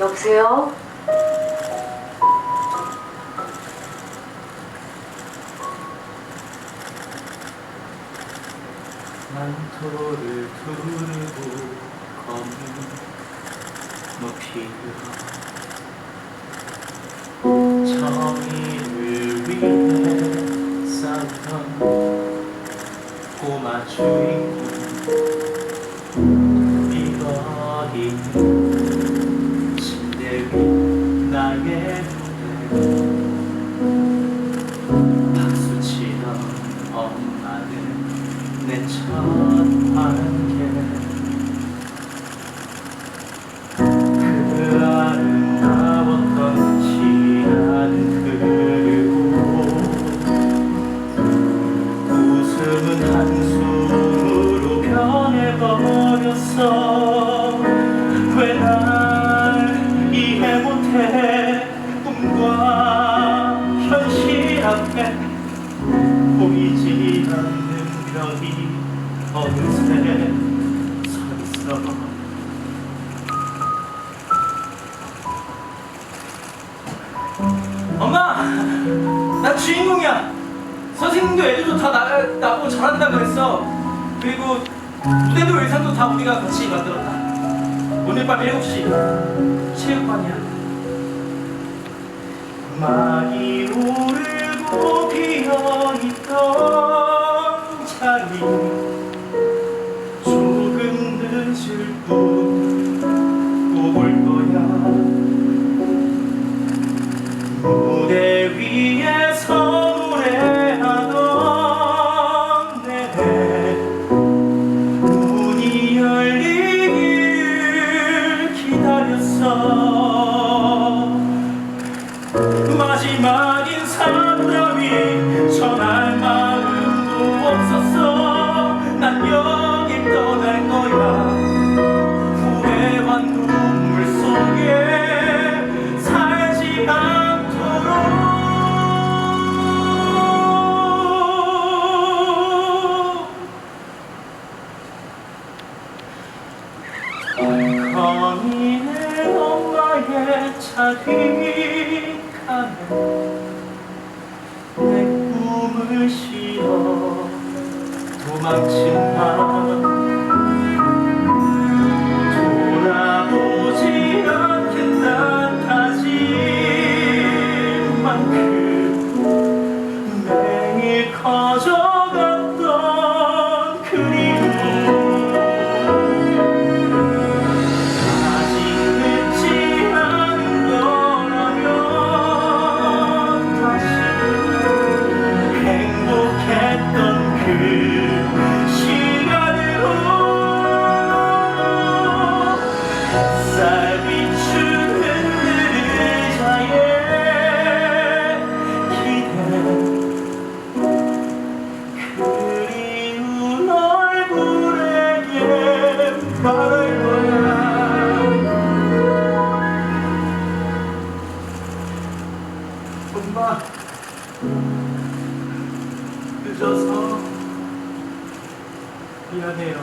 여보세요? 만토를 두르고 걷는 높이로 정의를 위해 싸우던 꼬마 주인공 이거리 내첫 안개 그 아름다웠던 시간은 흐르고 웃음은 한숨으로 변해버렸어 별이 어느새 서 있어 엄마! 나 주인공이야! 선생님도 애들도 다 나, 나보고 잘한다 그랬어. 그리고 무대도 의상도 다 우리가 같이 만들었다. 오늘 밤 7시. 체육관이야. 많이 오르 조금 늦을 뿐 뒷칸에 내 꿈을 실어 도망친 밤 엄마 늦어서 미안해요